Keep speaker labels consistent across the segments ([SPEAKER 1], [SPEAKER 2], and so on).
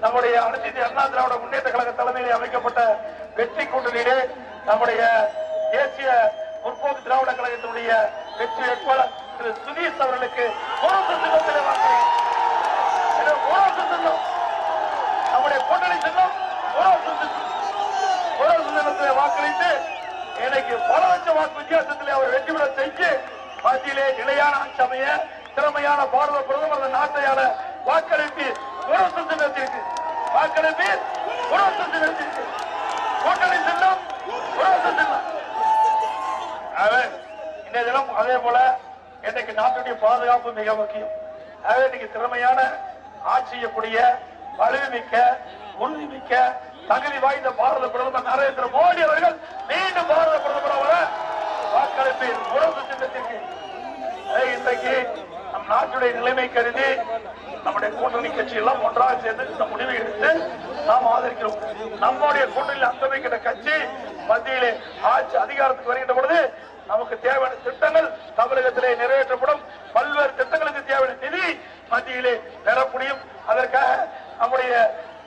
[SPEAKER 1] நம்முடைய அனைத்து அண்ணா திராவிட முன்னேற்ற கழக தலைமையிலே அமைக்கப்பட்ட வெற்றி கூட்டணியிலே நம்முடைய தேசிய முற்போக்கு திராவிட கழகத்தினுடைய வெற்றி வேட்பாளர் திரு சுதீஷ் அவர்களுக்கு நம்முடைய கூட்டணி சின்னம் வாக்களித்து இன்னைக்கு பல லட்சம் வாக்கு வித்தியாசத்தில் அவர் வெற்றி பெற செஞ்சு மத்தியிலே நிலையான ஆட்சி திறமையான பாரத பிரதமர் நாட்டையான வாக்களித்து வாக்களிப்பு போராட்ட சின்னத்திற்கு வாக்களிப்பு போராட்ட சின்னத்திற்கு கூட்டணி சின்னம் போராட்ட சின்னம் ஆகவே, இன்றைய தினம் அதே போல இன்னைக்கு நாட்டுடைய பாதுகாப்பு மிக முக்கியம். ஆகவே இன்னைக்கு திறமையான ஆட்சி செய்யக்கூடிய வலுமிக்க உறுதிமிக்க தகுதி வாய்ந்த பாரத பிரதமர் நரேந்திர மோடி அவர்கள் மீண்டும் பாரத பிரதமர் அவர வாக்களிப்பின் உறவு சின்னத்திற்கு இன்றைக்கு நம் நாட்டுடைய நிலைமை கருதி நம்முடைய கூட்டணி கட்சியெல்லாம் ஒன்றாக சேர்ந்து இந்த முடிவை எடுத்து நாம் ஆதரிக்கிறோம். நம்முடைய கூட்டணியில் அங்கமிக்கிற கட்சி மத்தியிலே ஆட்சி அதிகாரத்துக்கு வருகின்ற பொழுது நமக்கு தேவையான திட்டங்கள் தமிழகத்திலே நிறைவேற்றப்படும். பல்வேறு திட்டங்களுக்கு தேவையான நிதி மத்தியிலே பெற முடியும். அதற்காக நம்முடைய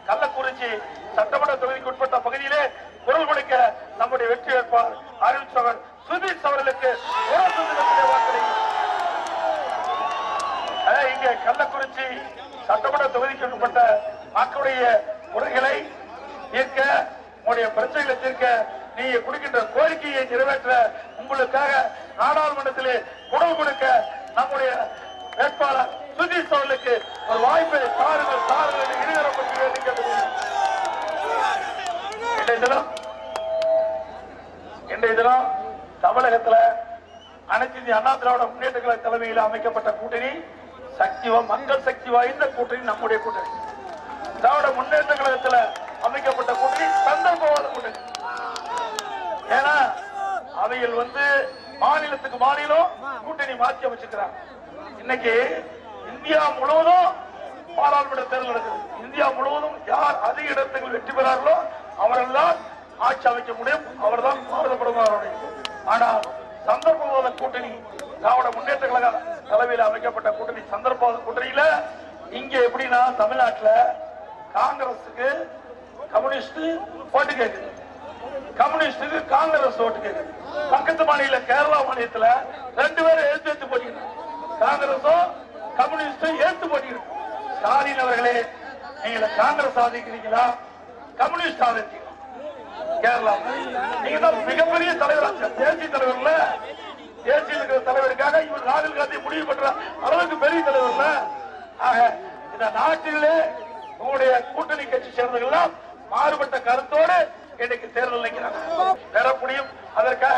[SPEAKER 1] கள்ளக்குறிச்சி சட்டமன்ற தொகுதிக்கு உட்பட்ட பகுதியிலே குரல் கொடுக்க நம்முடைய வெற்றி வேட்பாளர் அறிவிச்சவர் சுதீஷ் அவர்களுக்கு வாக்களிக்கும் கள்ளக்குறிச்சி சட்டமன்ற தொகுதிக்கு உட்பட்ட மக்களுடைய குறைகளை தீர்க்க உங்களுடைய பிரச்சனைகளை தீர்க்க நீங்க கொடுக்கின்ற கோரிக்கையை நிறைவேற்ற உங்களுக்காக நாடாளுமன்றத்திலே உணவு கொடுக்க நம்முடைய வேட்பாளர் சுதீஷ் அவர்களுக்கு ஒரு வாய்ப்பை சாருங்கள் சாருங்கள் என்று இருதரப்பட்டு வேண்டி இன்றைய தினம் இன்றைய தினம் தமிழகத்துல அனைத்து இந்திய அண்ணா திராவிட முன்னேற்ற கழக தலைமையில் அமைக்கப்பட்ட கூட்டணி சக்தி மக்கள் சக்தி வாய்ந்த கூட்டணி நம்முடைய கூட்டணி. திராவிட முன்னேற்ற கழகத்துல அமைக்கப்பட்ட கூட்டணி சந்தர்ப்பவாத கூட்டணி. ஏன்னா அவைகள் வந்து மாநிலத்துக்கு மாநிலம் கூட்டணி மாற்றி அமைச்சிருக்கிறாங்க. இன்னைக்கு இந்தியா முழுவதும் பாராளுமன்ற தேர்தல் நடக்குது. இந்தியா முழுவதும் யார் அதிக இடத்துக்கு வெற்றி பெறார்களோ அவர்கள் தான் ஆட்சி அமைக்க முடியும். அவர்தான் பாரத பிரதமர் ஆனால் சந்தர்ப்பவாத கூட்டணி திராவிட முன்னேற்ற கழகம் தலைமையில் அமைக்கப்பட்ட கூட்டணி சந்தர்ப்ப கூட்டணியில இங்க எப்படின்னா தமிழ்நாட்டுல காங்கிரஸுக்கு கம்யூனிஸ்ட் ஓட்டு கேட்குது கம்யூனிஸ்டுக்கு காங்கிரஸ் ஓட்டு கேட்குது பக்கத்து மாநில கேரளா மாநிலத்துல ரெண்டு பேரும் எழுத்து எடுத்து போட்டிருக்காங்க காங்கிரஸும் கம்யூனிஸ்டும் எழுத்து போட்டிக்கிறாங்க ஸ்டாலின் அவர்களே நீங்க காங்கிரஸ் ஆதரிக்கிறீங்களா? கம்யூனிஸ்ட் ஆதரிக்கிறீங்களா? கேரளா நீங்க தான் மிகப்பெரிய தலைவராக தேசிய தலைவர்ல தேசிய இருக்கிற தலைவருக்காக இவர் ராகுல் காந்தி முடிவு பண்ற அளவுக்கு பெரிய தலைவர் ஆக இந்த நாட்டிலே உங்களுடைய கூட்டணி கட்சி சேர்ந்தவர்கள் எல்லாம் மாறுபட்ட கருத்தோடு இன்னைக்கு தேர்தல் நிற்கிறாங்க. பெற முடியும். அதற்காக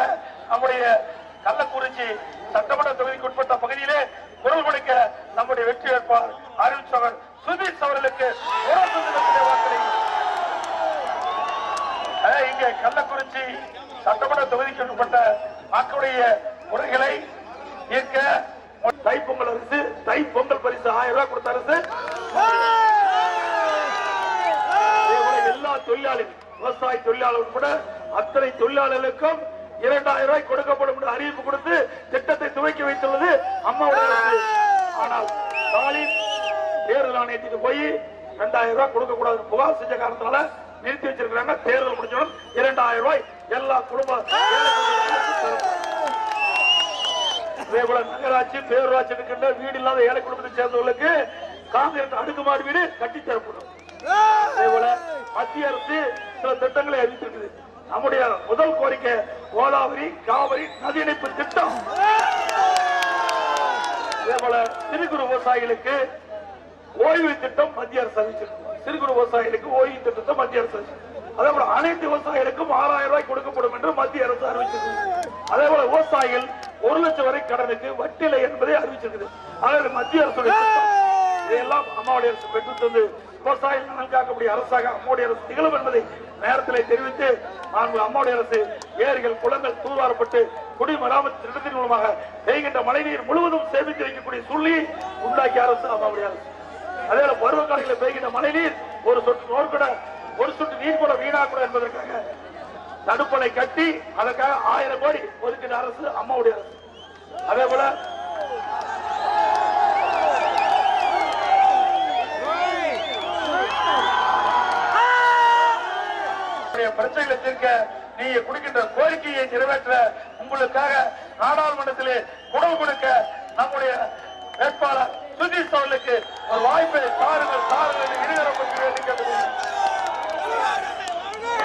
[SPEAKER 1] நம்முடைய கள்ளக்குறிச்சி சட்டமன்ற தொகுதிக்கு உட்பட்ட பகுதியிலே குரல் கொடுக்க நம்முடைய வெற்றி வேட்பாளர் அறிவிச்சவர் சுதீஷ் அவர்களுக்கு ஒரு இங்க கள்ளக்குறிச்சி சட்டமன்ற தொகுதிக்கு உட்பட்ட மக்களுடைய குறைகளை தீர்க்க தைப்பொங்கல் அரசு தைப்பொங்கல் பரிசு ஆயிரம் ரூபாய் கொடுத்த அரசு. எல்லா தொழிலாளி விவசாய தொழிலாளர் உட்பட அத்தனை தொழிலாளர்களுக்கும் இரண்டாயிரம் ரூபாய் கொடுக்கப்படும் என்று அறிவிப்பு கொடுத்து திட்டத்தை துவக்கி வைத்துள்ளது அம்மாவுடைய ஆனால் ஸ்டாலின் தேர்தல் ஆணையத்துக்கு போய் ரெண்டாயிரம் ரூபாய் கொடுக்க கூடாது புகார் செஞ்ச காரணத்தினால நிறுத்தி வச்சிருக்கிறாங்க. தேர்தல் முடிஞ்சவுடன் இரண்டாயிரம் ரூபாய் எல்லா குடும்ப அதே நகராட்சி பேரூராட்சி இருக்கின்ற வீடு இல்லாத ஏழை குடும்பத்தை சேர்ந்தவர்களுக்கு காங்கிரஸ் அடுக்குமாறு வீடு கட்டித் தரப்படும். அதே மத்திய அரசு சில திட்டங்களை அறிவித்திருக்குது. நம்முடைய முதல் கோரிக்கை கோதாவரி காவிரி நதி இணைப்பு திட்டம். அதேபோல சிறு குறு விவசாயிகளுக்கு ஓய்வு திட்டம் மத்திய அரசு அறிவிச்சிருக்கு. சிறு குறு விவசாயிகளுக்கு ஓய்வு திட்டத்தை மத்திய அரசு அதே போல அனைத்து விவசாயிகளுக்கும் ஆறாயிரம் ரூபாய் கொடுக்கப்படும் என்று மத்திய அரசு அறிவிச்சிருக்கு. அதே போல விவசாயிகள் ஒரு லட்சம் வரை கடனுக்கு வட்டிலை என்பதை அறிவிச்சிருக்குது. அதாவது மத்திய அரசு இதையெல்லாம் அம்மாவுடைய அரசு பெற்று தந்து விவசாயிகள் நலன் காக்கக்கூடிய அரசாக அம்மாவுடைய அரசு திகழும் என்பதை நேரத்தில் தெரிவித்து அம்மாவுடைய அரசு ஏரிகள் குளங்கள் தூர்வாரப்பட்டு குடிமராமத்து திட்டத்தின் மூலமாக பெய்கின்ற மழைநீர் முழுவதும் சேமித்து வைக்கக்கூடிய சூழ்நிலையை உண்டாக்கிய அரசு அம்மாவுடைய அரசு. அதே போல பருவகாலையில் பெய்கின்ற மழைநீர் ஒரு சொட்டு நோர் கூட ஒரு சொட்டு நீர் கூட வீணாக்கூட என்பதற்காக தடுப்பணை கட்டி அதற்காக ஆயிரம் கோடி ஒதுக்கிற அரசு அம்மாவுடைய அரசு. அதே போல பிரச்சனைகளை தீர்க்க நீங்க கொடுக்கின்ற கோரிக்கையை நிறைவேற்ற உங்களுக்காக நாடாளுமன்றத்திலே உணவு கொடுக்க நம்முடைய வேட்பாளர் சுஜித் அவர்களுக்கு ஒரு வாய்ப்பை தாருங்கள் தாருங்கள் என்று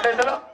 [SPEAKER 1] இருதரப்பு